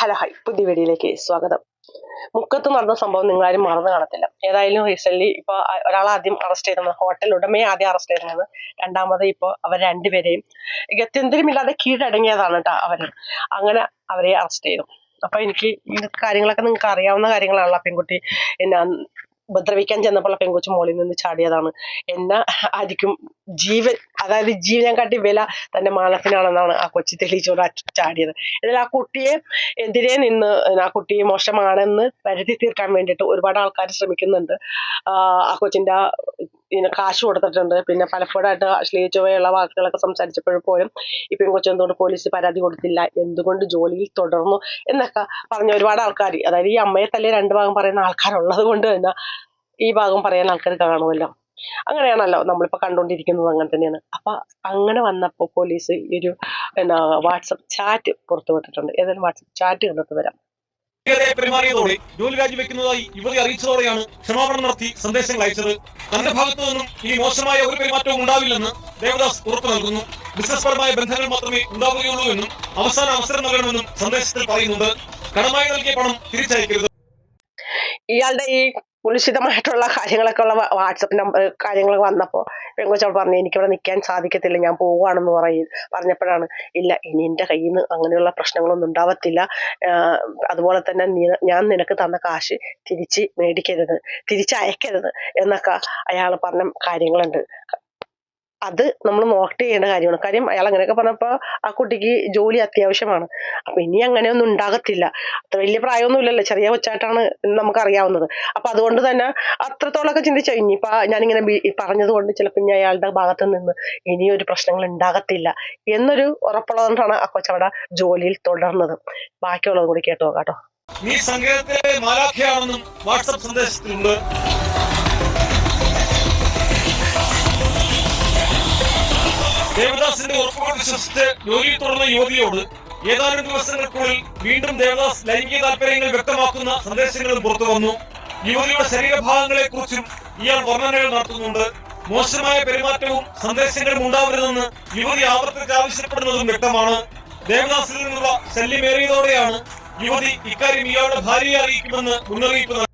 Hello high പുതിയ വീഡിയോയിലേക്ക് സ്വാഗതം. മുക്കത്ത് നടന്ന സംഭവം നിങ്ങളാരും മറന്നു കാണത്തില്ല. ഏതായാലും റീസെന്റ് ഇപ്പൊ ഒരാളെ ആദ്യം അറസ്റ്റ് ചെയ്തത് ഹോട്ടൽ ഉടമയെ ആദ്യം അറസ്റ്റ് ചെയ്തത് രണ്ടാമത് ഇപ്പൊ അവർ രണ്ടുപേരെയും ഗത്യന്തരമില്ലാതെ കീഴടങ്ങിയതാണ് കേട്ടോ അവർ. അങ്ങനെ അവരെ അറസ്റ്റ് ചെയ്തു. അപ്പൊ എനിക്ക് ഈ കാര്യങ്ങളൊക്കെ നിങ്ങൾക്ക് അറിയാവുന്ന കാര്യങ്ങളാണല്ലോ പെൺകുട്ടി. എന്നാ ഉപദ്രവിക്കാൻ ചെന്നപ്പോൾ ആ മോളിൽ നിന്ന് ചാടിയതാണ്. എന്ന ആയിരിക്കും ജീവൻ അതായത് ജീവനെ കാട്ടി വില തന്റെ മാനത്തിനാണെന്നാണ് ആ കൊച്ചി തെളിയിച്ചോട് ചാടിയത്. എന്നാൽ ആ കുട്ടിയെ എതിരെ നിന്ന് ആ കുട്ടി മോശമാണെന്ന് വരുത്തി തീർക്കാൻ വേണ്ടിയിട്ട് ഒരുപാട് ആൾക്കാർ ശ്രമിക്കുന്നുണ്ട്. ആ കൊച്ചിന്റെ ഇതിന് കാശ് കൊടുത്തിട്ടുണ്ട്. പിന്നെ പലപ്പോഴായിട്ട് അശ്ലീല ചുവയുള്ള വാക്കുകളൊക്കെ സംസാരിച്ചപ്പോഴും പോലും ഈ പെൺകൊച്ചു എന്തുകൊണ്ട് പോലീസ് പരാതി കൊടുത്തില്ല? എന്തുകൊണ്ട് ജോലിയിൽ തുടർന്നു? എന്നൊക്കെ പറഞ്ഞ ഒരുപാട് ആൾക്കാർ അതായത് ഈ അമ്മയെ തല്ലി രണ്ട് ഭാഗം പറയുന്ന ആൾക്കാരുള്ളത് കൊണ്ട് തന്നെ ഈ ഭാഗം പറയാൻ ആൾക്കാർ കാണുമല്ലോ. അങ്ങനെയാണല്ലോ നമ്മളിപ്പോ കണ്ടുകൊണ്ടിരിക്കുന്നത് അങ്ങനെ തന്നെയാണ്. അപ്പൊ അങ്ങനെ വന്നപ്പോ പോലീസ് ഈ ഒരു എന്നാ വാട്സപ്പ് ചാറ്റ് പുറത്തു വിട്ടിട്ടുണ്ട്. ഏതായാലും വാട്സപ്പ് ചാറ്റ് കണ്ടിട്ട് വരാം. പെരുമാറിയതോടെ ജോലി രാജിവെക്കുന്നതായി യുവതി അറിയിച്ചതോടെയാണ് ക്ഷമാപണം നടത്തി സന്ദേശങ്ങൾ അയച്ചത്. തന്റെ ഭാഗത്തു നിന്നും ഈ മോശമായ ഒരു പെരുമാറ്റവും ഉണ്ടാവില്ലെന്ന് ദേവദാസ് ഉറപ്പു നൽകുന്നു. ബിസിനസ് പരമായ ബന്ധങ്ങൾ മാത്രമേ ഉണ്ടാവുകയുള്ളൂ എന്നും അവസാന അവസരം നൽകണമെന്നും സന്ദേശത്തിൽ പറയുന്നുണ്ട്. കടമായി നൽകിയ പണം തിരിച്ചയക്കരുത്. ഇയാളുടെ ഈ കുലുഷിതമായിട്ടുള്ള കാര്യങ്ങളൊക്കെ ഉള്ള വാട്സപ്പ് നമ്പർ കാര്യങ്ങൾ വന്നപ്പോൾ പെങ്കൊച്ചോട് പറഞ്ഞു എനിക്കിവിടെ നിൽക്കാൻ സാധിക്കത്തില്ല ഞാൻ പോവുകയാണെന്ന് പറയും പറഞ്ഞപ്പോഴാണ് ഇല്ല ഇനി എന്റെ കയ്യിൽ നിന്ന് അങ്ങനെയുള്ള പ്രശ്നങ്ങളൊന്നും ഉണ്ടാവത്തില്ല. അതുപോലെ തന്നെ ഞാൻ നിനക്ക് തന്ന കാശ് തിരിച്ച് മേടിക്കരുത് തിരിച്ചയക്കരുത് എന്നൊക്കെ അയാൾ പറഞ്ഞ കാര്യങ്ങളുണ്ട്. അത് നമ്മൾ നോട്ട് ചെയ്യേണ്ട കാര്യമാണ്. കാര്യം അയാൾ അങ്ങനെയൊക്കെ പറഞ്ഞപ്പോൾ ആ കുട്ടിക്ക് ജോലി അത്യാവശ്യമാണ്. അപ്പൊ ഇനി അങ്ങനെയൊന്നും ഉണ്ടാകത്തില്ല. അത്ര വലിയ പ്രായമൊന്നുമില്ലല്ലോ. ചെറിയ കൊച്ചായിട്ടാണ് നമുക്ക് അറിയാവുന്നത് അപ്പൊ അതുകൊണ്ട് തന്നെ അത്രത്തോളമൊക്കെ ചിന്തിച്ചു ഇനിയിപ്പോ ഞാനിങ്ങനെ പറഞ്ഞതുകൊണ്ട് പറഞ്ഞത് കൊണ്ട് ചിലപ്പോൾ ഇനി അയാളുടെ ഭാഗത്ത് നിന്ന് ഇനിയൊരു പ്രശ്നങ്ങൾ ഉണ്ടാകത്തില്ല എന്നൊരു ഉറപ്പുള്ളതുകൊണ്ടാണ് ആ കൊച്ചവിടെ ജോലിയിൽ തുടർന്നത്. ബാക്കിയുള്ളത് കൂടി കേട്ടോ കേട്ടോ. സന്ദേശത്തിലുണ്ട്. ദേവദാസിന്റെ ഉറപ്പുകൾ വിശ്വസിച്ച് ജോലിയിൽ തുടർന്ന യുവതിയോട് ഏതാനും ദിവസങ്ങൾക്കുള്ളിൽ വീണ്ടും ദേവദാസ് ലൈംഗിക താല്പര്യങ്ങൾ വ്യക്തമാക്കുന്ന സന്ദേശങ്ങളും പുറത്തു വന്നു. യുവതിയുടെ ശരീരഭാഗങ്ങളെ കുറിച്ചും ഇയാൾ വർണനകൾ നടത്തുന്നുണ്ട്. മോശമായ പെരുമാറ്റവും സന്ദേശങ്ങളും ഉണ്ടാവരുതെന്ന് യുവതി ആവർത്തിച്ച് ആവശ്യപ്പെടുന്നതും വ്യക്തമാണ്. ദേവദാസിൽ നിന്നുള്ള ശല്യമേറിയതോടെയാണ് യുവതി ഇക്കാര്യം ഇയാളുടെ ഭാര്യയെ അറിയിക്കുമെന്ന് മുന്നറിയിപ്പ്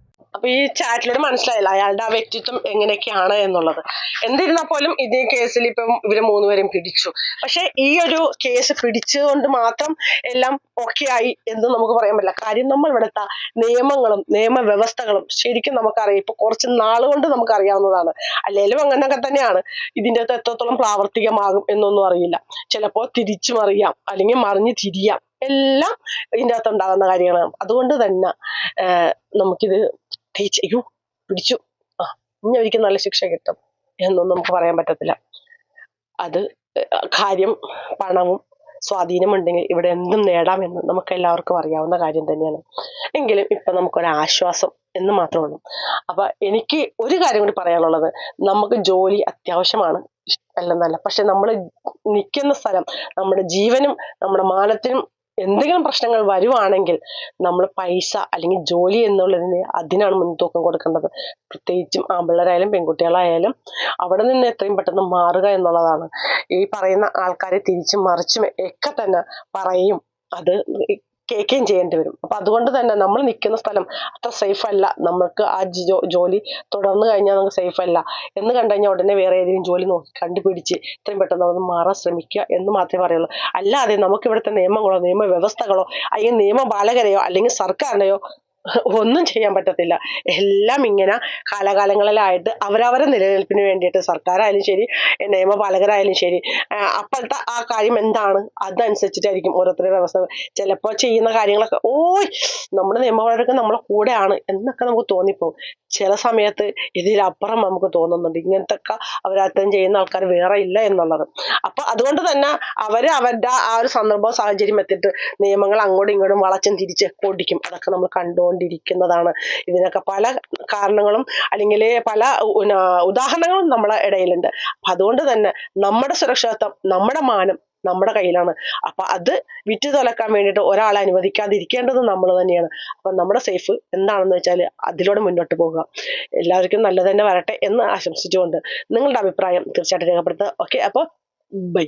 അപ്പൊ ഈ ചാറ്റിലൂടെ മനസ്സിലായില്ല. അയാളുടെ ആ വ്യക്തിത്വം എങ്ങനെയൊക്കെയാണ് എന്നുള്ളത്. എന്നിരുന്നാൽ പോലും ഇതേ കേസിൽ ഇപ്പം ഇവരെ മൂന്നുപേരും പിടിച്ചു. പക്ഷെ ഈ ഒരു കേസ് പിടിച്ചതുകൊണ്ട് മാത്രം എല്ലാം ഓക്കെ ആയി എന്ന് നമുക്ക് പറയാൻ പറ്റില്ല. കാര്യം നമ്മൾ ഇവിടുത്തെ നിയമങ്ങളും നിയമവ്യവസ്ഥകളും ശരിക്കും നമുക്കറിയാം. ഇപ്പൊ കുറച്ച് നാളുകൊണ്ട് നമുക്ക് അറിയാവുന്നതാണ് അല്ലെങ്കിലും അങ്ങനെയൊക്കെ തന്നെയാണ്. ഇതിന്റെ അകത്ത് എത്രത്തോളം പ്രാവർത്തികമാകും എന്നൊന്നും അറിയില്ല. ചിലപ്പോൾ തിരിച്ചു അറിയാം. അല്ലെങ്കിൽ മറിഞ്ഞ് തിരിയാം. എല്ലാം ഇതിന്റെ അകത്ത് ഉണ്ടാകുന്ന കാര്യങ്ങളാണ്. അതുകൊണ്ട് തന്നെ നമുക്കിത് പ്രത്യേകിച്ച് അയ്യോ പിടിച്ചു. ആ ഇനി അവർക്ക് നല്ല ശിക്ഷ കിട്ടും എന്നൊന്നും നമുക്ക് പറയാൻ പറ്റത്തില്ല. അത് കാര്യം പണവും സ്വാധീനമുണ്ടെങ്കിൽ ഇവിടെ എന്തും നേടാമെന്ന് നമുക്ക് എല്ലാവർക്കും അറിയാവുന്ന കാര്യം തന്നെയാണ്. എങ്കിലും ഇപ്പൊ നമുക്കൊരു ആശ്വാസം എന്ന് മാത്രമേ ഉള്ളൂ. അപ്പൊ എനിക്ക് ഒരു കാര്യം കൂടി പറയാനുള്ളത്. നമുക്ക് ജോലി അത്യാവശ്യമാണ്. അല്ലെന്നല്ല പക്ഷെ നമ്മൾ നിൽക്കുന്ന സ്ഥലം നമ്മുടെ ജീവനും നമ്മുടെ മാനത്തിനും എന്തെങ്കിലും പ്രശ്നങ്ങൾ വരുവാണെങ്കിൽ നമ്മൾ പൈസ അല്ലെങ്കിൽ ജോലി എന്നുള്ളതിന് അതിനാണ് മുൻതൂക്കം കൊടുക്കേണ്ടത്. പ്രത്യേകിച്ചും ആമ്പിള്ളേരായാലും പെൺകുട്ടികളായാലും അവിടെ നിന്ന് എത്രയും പെട്ടെന്ന് മാറുക എന്നുള്ളതാണ്. ഈ പറയുന്ന ആൾക്കാരെ തിരിച്ചും മറിച്ചും ഒക്കെ തന്നെ പറയും. അത് കേൾക്കുകയും ചെയ്യേണ്ടി വരും. അപ്പൊ അതുകൊണ്ട് തന്നെ നമ്മൾ നിൽക്കുന്ന സ്ഥലം അത്ര സേഫ് അല്ല. നമുക്ക് ആ ജോലി തുടർന്ന് കഴിഞ്ഞാൽ നമുക്ക് സേഫ് അല്ല. എന്ന് കണ്ടു കഴിഞ്ഞാൽ ഉടനെ വേറെ ഏതെങ്കിലും ജോലി നോക്കി കണ്ടുപിടിച്ച് എത്രയും പെട്ടെന്ന് നമ്മൾ മാറാൻ ശ്രമിക്കുക എന്ന് മാത്രമേ പറയുള്ളൂ. അല്ലാതെ നമുക്ക് ഇവിടുത്തെ നിയമങ്ങളോ നിയമവ്യവസ്ഥകളോ അല്ലെങ്കിൽ നിയമ നിയമപാലകരെയോ അല്ലെങ്കിൽ സർക്കാരിനെയോ ഒന്നും ചെയ്യാൻ പറ്റത്തില്ല. എല്ലാം ഇങ്ങനെ കാലകാലങ്ങളിലായിട്ട് അവരവരെ നിലനിൽപ്പിന് വേണ്ടിയിട്ട് സർക്കാരായാലും ശരി നിയമപാലകരായാലും ശരി അപ്പോഴത്തെ ആ കാര്യം എന്താണ്? അതനുസരിച്ചിട്ടായിരിക്കും ഓരോരുത്തരുടെ വ്യവസ്ഥ. ചിലപ്പോൾ ചെയ്യുന്ന കാര്യങ്ങളൊക്കെ ഓയ് നമ്മുടെ നിയമപാലകർക്ക് നമ്മളെ കൂടെയാണ് എന്നൊക്കെ നമുക്ക് തോന്നിപ്പോകും ചില സമയത്ത് ഇതിലപ്പുറം നമുക്ക് തോന്നുന്നുണ്ട് ഇങ്ങനത്തെ ഒക്കെ ചെയ്യുന്ന ആൾക്കാർ വേറെ ഇല്ല എന്നുള്ളത്. അപ്പൊ അതുകൊണ്ട് തന്നെ അവർ അവരുടെ ആ ഒരു സന്ദർഭവും സാഹചര്യം എത്തിയിട്ട് നിയമങ്ങൾ അങ്ങോട്ടും ഇങ്ങോട്ടും വളച്ചും തിരിച്ച് ഓടിക്കും അതൊക്കെ നമ്മൾ കണ്ടുകൊണ്ടിരിക്കുന്നതാണ്. ഇതിനൊക്കെ പല കാരണങ്ങളും അല്ലെങ്കിൽ പല ഉദാഹരണങ്ങളും നമ്മളെ ഇടയിലുണ്ട്. അപ്പൊ അതുകൊണ്ട് തന്നെ നമ്മുടെ സുരക്ഷിതത്വം നമ്മുടെ മാനം നമ്മുടെ കയ്യിലാണ്. അപ്പൊ അത് വിറ്റ് തുലക്കാൻ വേണ്ടിയിട്ട് ഒരാളെ അനുവദിക്കാതിരിക്കേണ്ടത് നമ്മൾ തന്നെയാണ്. അപ്പൊ നമ്മുടെ സേഫ് എന്താണെന്ന് വെച്ചാൽ അതിലൂടെ മുന്നോട്ട് പോകുക. എല്ലാവർക്കും നല്ലത് തന്നെ വരട്ടെ എന്ന് ആശംസിച്ചുകൊണ്ട് നിങ്ങളുടെ അഭിപ്രായം തീർച്ചയായിട്ടും രേഖപ്പെടുത്തുക. ഓക്കെ അപ്പോൾ ബൈ.